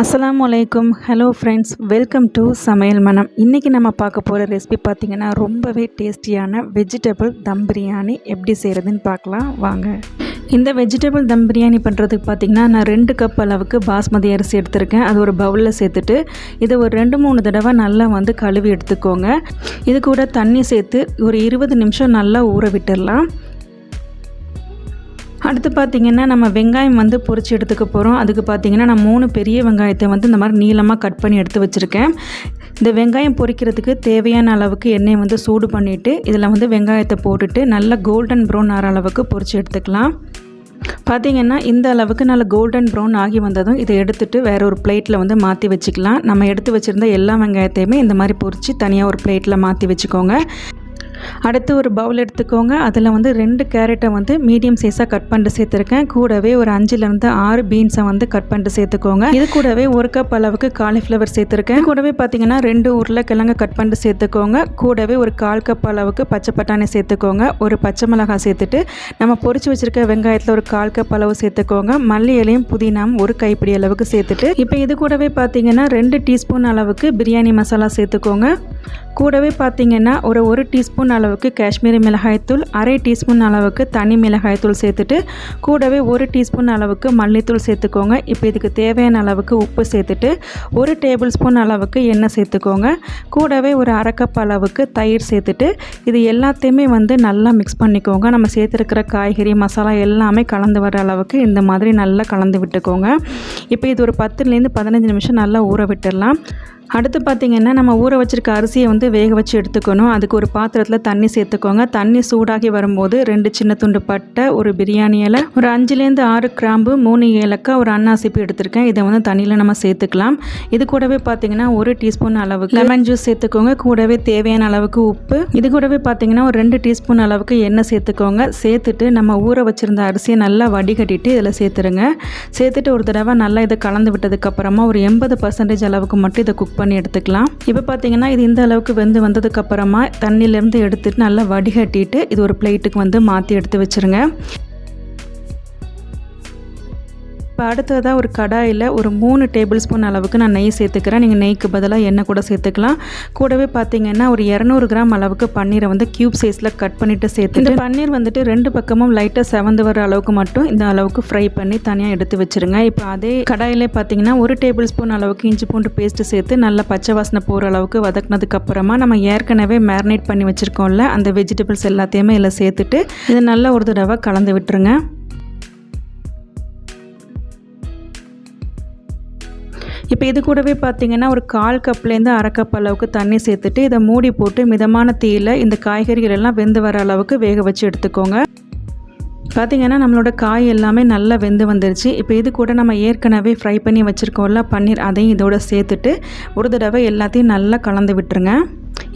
அஸ்லாம் வலைக்கும் hello friends welcome to சமையல் மனம். இன்றைக்கி நம்ம பார்க்க போகிற ரெசிபி பார்த்திங்கன்னா ரொம்பவே டேஸ்டியான வெஜிடபிள் தம் பிரியாணி எப்படி செய்கிறதுன்னு பார்க்கலாம். வாங்க. இந்த வெஜிடபிள் தம் பிரியாணி பண்ணுறதுக்கு பார்த்திங்கன்னா நான் ரெண்டு கப் அளவுக்கு பாஸ்மதி அரிசி எடுத்திருக்கேன். அது ஒரு பவுலில் சேர்த்துட்டு இதை ஒரு ரெண்டு மூணு தடவை நல்லா வந்து கழுவி எடுத்துக்கோங்க. இது கூட தண்ணி சேர்த்து ஒரு இருபது நிமிஷம் நல்லா ஊற விட்டுடலாம். அடுத்து பார்த்திங்கன்னா நம்ம வெங்காயம் வந்து பொறிச்சு எடுத்துக்க போகிறோம் அதுக்கு பார்த்திங்கன்னா நான் மூணு பெரிய வெங்காயத்தை வந்து இந்த மாதிரி நீளமாக கட் பண்ணி எடுத்து வச்சுருக்கேன். இந்த வெங்காயம் பொரிக்கிறதுக்கு தேவையான அளவுக்கு எண்ணெய் வந்து சூடு பண்ணிவிட்டு இதில் வந்து வெங்காயத்தை போட்டுட்டு நல்லா கோல்டன் ப்ரௌன் ஆகிற அளவுக்கு பொறிச்சு எடுத்துக்கலாம். பார்த்திங்கன்னா இந்த அளவுக்கு நல்ல கோல்டன் ப்ரௌன் ஆகி வந்ததும் இதை எடுத்துகிட்டு வேறு ஒரு பிளேட்டில் வந்து மாற்றி வச்சுக்கலாம். நம்ம எடுத்து வச்சுருந்த எல்லா வெங்காயத்தையுமே இந்த மாதிரி பொறிச்சு தனியாக ஒரு பிளேட்டில் மாற்றி வச்சுக்கோங்க. அடுத்து ஒரு பவுல் எடுத்துக்கோங்க. அதில் வந்து ரெண்டு கேரட்டை வந்து மீடியம் சைஸாக கட் பண்ணிட்டு சேர்த்துருக்கேன். கூடவே ஒரு அஞ்சுலேருந்து ஆறு பீன்ஸை வந்து கட் பண்ணிட்டு சேர்த்துக்கோங்க. இது கூடவே ஒரு கப் அளவுக்கு காலிஃப்ளவர் சேர்த்துருக்கேன். கூடவே பார்த்தீங்கன்னா ரெண்டு உருளைக்கிழங்கு கட் பண்ணிட்டு சேர்த்துக்கோங்க. கூடவே ஒரு கால் கப் அளவுக்கு பச்சை பட்டாணி சேர்த்துக்கோங்க. ஒரு பச்சை மிளகாய் சேர்த்துட்டு நம்ம பொறிச்சு வச்சுருக்க வெங்காயத்தில் ஒரு கால் கப் அளவு சேர்த்துக்கோங்க. மல்லி இலையும் புதினாம் ஒரு கைப்பிடி அளவுக்கு சேர்த்துட்டு இப்போ இது கூடவே பார்த்தீங்கன்னா ரெண்டு டீஸ்பூன் அளவுக்கு பிரியாணி மசாலா சேர்த்துக்கோங்க. கூடவே பார்த்தீங்கன்னா ஒரு ஒரு டீஸ்பூன் அளவுக்கு காஷ்மீரி மிளகாய்த்தூள் அரை டீஸ்பூன் அளவுக்கு தனி மிளகாய்த்தூள் சேர்த்துட்டு கூடவே ஒரு டீஸ்பூன் அளவுக்கு மல்லித்தூள் சேர்த்துக்கோங்க. இப்போ இதுக்கு தேவையான அளவுக்கு உப்பு சேர்த்துட்டு ஒரு டேபிள் ஸ்பூன் அளவுக்கு எண்ணெய் சேர்த்துக்கோங்க. கூடவே ஒரு அரைக்கப் அளவுக்கு தயிர் சேர்த்துட்டு இது எல்லாத்தையுமே வந்து நல்லா மிக்ஸ் பண்ணிக்கோங்க. நம்ம சேர்த்துருக்கிற காய்கறி மசாலா எல்லாமே கலந்து வர அளவுக்கு இந்த மாதிரி நல்லா கலந்து விட்டுக்கோங்க. இப்போ இது ஒரு பத்துலேருந்து பதினஞ்சு நிமிஷம் நல்லா ஊற விட்டுடலாம். அடுத்து பார்த்திங்கன்னா நம்ம ஊற வச்சுருக்க அரிசியை வந்து வேக வச்சு எடுத்துக்கணும். அதுக்கு ஒரு பாத்திரத்தில் தண்ணி சேர்த்துக்கோங்க. தண்ணி சூடாகி வரும்போது ரெண்டு சின்ன துண்டு பட்டை ஒரு பிரியாணி இலை ஒரு அஞ்சுலேருந்து ஆறு கிராம்பு மூணு ஏலக்காய் ஒரு அன்னாசிப்பு எடுத்திருக்கேன். இதை வந்து தண்ணியில் நம்ம சேர்த்துக்கலாம். இது கூடவே பார்த்திங்கன்னா ஒரு டீஸ்பூன் அளவுக்கு லெமன் ஜூஸ் சேர்த்துக்கோங்க. கூடவே தேவையான அளவுக்கு உப்பு. இது கூடவே பார்த்திங்கன்னா ஒரு ரெண்டு டீஸ்பூன் அளவுக்கு எண்ணெய் சேர்த்துக்கோங்க. சேர்த்துட்டு நம்ம ஊற வச்சுருந்த அரிசியை நல்லா வடிகட்டிட்டு இதில் சேர்த்துருங்க. சேர்த்துட்டு ஒரு தடவை நல்லா இதை கலந்து விட்டதுக்கப்புறமா ஒரு எண்பது பர்சன்டேஜ் அளவுக்கு மட்டும் இதை குக் குக் பண்ணி எடுத்துக்கலாம். இப்போ பார்த்தீங்கன்னா இது இந்த அளவுக்கு வெந்து வந்ததுக்கப்புறமா தண்ணியிலேருந்து எடுத்துட்டு நல்லா வடிகட்டிட்டு இது ஒரு பிளேட்டுக்கு வந்து மாற்றி எடுத்து வச்சுருங்க. இப்போ அடுத்ததாக ஒரு கடாயில் ஒரு மூணு டேபிள் ஸ்பூன் அளவுக்கு நான் நெய் சேர்த்துக்கிறேன். நீங்கள் நெய்க்கு பதிலாக எண்ணெய் கூட சேர்த்துக்கலாம். கூடவே பார்த்தீங்கன்னா ஒரு இரநூறு கிராம் அளவுக்கு பன்னீரை வந்து க்யூப் சைஸில் கட் பண்ணிவிட்டு சேர்த்து இந்த பன்னீர் வந்துட்டு ரெண்டு பக்கமும் லைட்டாக செவந்து வர அளவுக்கு மட்டும் இந்த அளவுக்கு ஃப்ரை பண்ணி தனியாக எடுத்து வச்சுருங்க. இப்போ அதே கடாயிலே பார்த்தீங்கன்னா ஒரு டேபிள் ஸ்பூன் அளவுக்கு இஞ்சி பூண்டு பேஸ்ட்டு சேர்த்து நல்லா பச்சை வாசனை போகிற அளவுக்கு வதக்குனதுக்கப்புறமா நம்ம ஏற்கனவே மேரினேட் பண்ணி வச்சுருக்கோம்ல அந்த வெஜிடபிள்ஸ் எல்லாத்தையுமே இதில் சேர்த்துட்டு இதை நல்லா ஒரு தடவை கலந்து விட்டுருங்க. இப்போ இது கூடவே பார்த்திங்கன்னா ஒரு கால் கப்லேருந்து அரை கப் அளவுக்கு தண்ணி சேர்த்துட்டு இதை மூடி போட்டு மிதமான தீயில் இந்த காய்கறிகள் எல்லாம் வெந்து வர அளவுக்கு வேக வச்சு எடுத்துக்கோங்க. பார்த்திங்கன்னா நம்மளோட காய் எல்லாமே நல்லா வெந்து வந்துருச்சு. இப்போ இது கூட நம்ம ஏற்கனவே ஃப்ரை பண்ணி வச்சுருக்கோம்ல பன்னீர் அதையும் இதோட சேர்த்துட்டு ஒரு தடவை எல்லாத்தையும் நல்லா கலந்து விட்டுருங்க.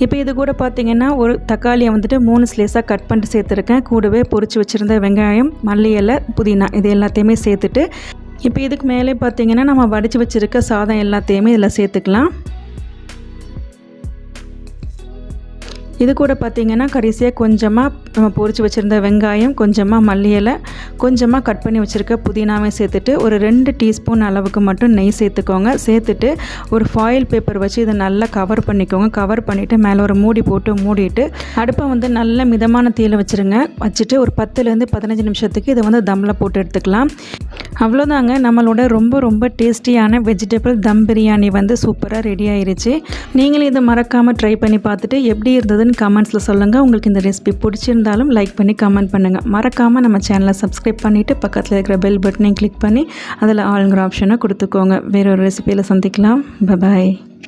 இப்போ இது கூட பார்த்திங்கன்னா ஒரு தக்காளியை வந்துட்டு மூணு ஸ்லேஸாக கட் பண்ணிட்டு சேர்த்துருக்கேன். கூடவே பொறிச்சு வச்சுருந்த வெங்காயம் மல்லி இலை புதினா இது எல்லாத்தையுமே சேர்த்துட்டு இப்போ இதுக்கு மேலே பார்த்தீங்கன்னா நம்ம வடித்து வச்சுருக்க சாதம் எல்லாத்தையுமே இதில் சேர்த்துக்கலாம். இது கூட பார்த்திங்கன்னா கடைசியாக கொஞ்சமாக நம்ம பொறிச்சு வச்சுருந்த வெங்காயம் கொஞ்சமாக மல்லி இலை கொஞ்சமாக கட் பண்ணி வச்சுருக்க புதினாவே சேர்த்துட்டு ஒரு ரெண்டு டீஸ்பூன் அளவுக்கு மட்டும் நெய் சேர்த்துக்கோங்க. சேர்த்துட்டு ஒரு ஃபாயில் பேப்பர் வச்சு இதை நல்லா கவர் பண்ணிக்கோங்க. கவர் பண்ணிவிட்டு மேலே ஒரு மூடி போட்டு மூடிட்டு அடுப்பை வந்து நல்ல மிதமான தீயில் வச்சுருங்க. வச்சுட்டு ஒரு பத்துலேருந்து பதினஞ்சு நிமிஷத்துக்கு இதை வந்து தம்மில் போட்டு எடுத்துக்கலாம். அவ்வளோதாங்க. நம்மளோட ரொம்ப ரொம்ப டேஸ்டியான வெஜிடபிள் தம் பிரியாணி வந்து சூப்பராக ரெடி ஆயிடுச்சு நீங்களும் இதை மறக்காமல் ட்ரை பண்ணி பார்த்துட்டு எப்படி இருந்ததுன்னு இருக்குதுன்னு கமெண்ட்ஸில் சொல்லுங்கள் உங்களுக்கு இந்த ரெசிபி பிடிச்சிருந்தாலும் லைக் பண்ணி கமெண்ட் பண்ணுங்கள் மறக்காமல் நம்ம சேனலை சப்ஸ்கிரைப் பண்ணிவிட்டு பக்கத்தில் இருக்கிற பெல் பட்டனையும் கிளிக் பண்ணி அதில் ஆளுங்கிற ஆப்ஷனை கொடுத்துக்கோங்க. வேறொரு ரெசிபியில் சந்திக்கலாம். பபாய்